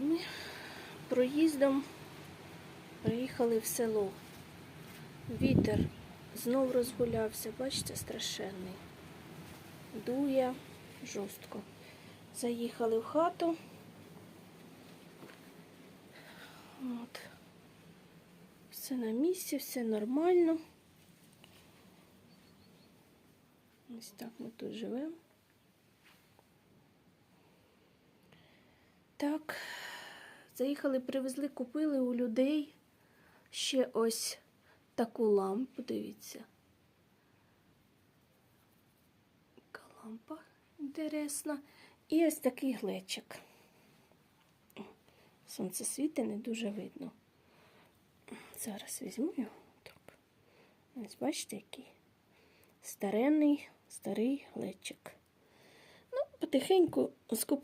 ми проїздом приїхали в село. Вітер знов розгулявся, бачите, страшенний. Дує жорстко. Заїхали в хату. От. Все на місці, все нормально. Ось так ми тут живемо. Так, заїхали, привезли, купили у людей ще ось таку лампу, дивіться. Така лампа інтересна. І ось такий глечик. Сонце світить, не дуже видно. Зараз візьму його. Так. Ось бачите, який старенний, старий глечик. Ну, потихеньку скупляємо.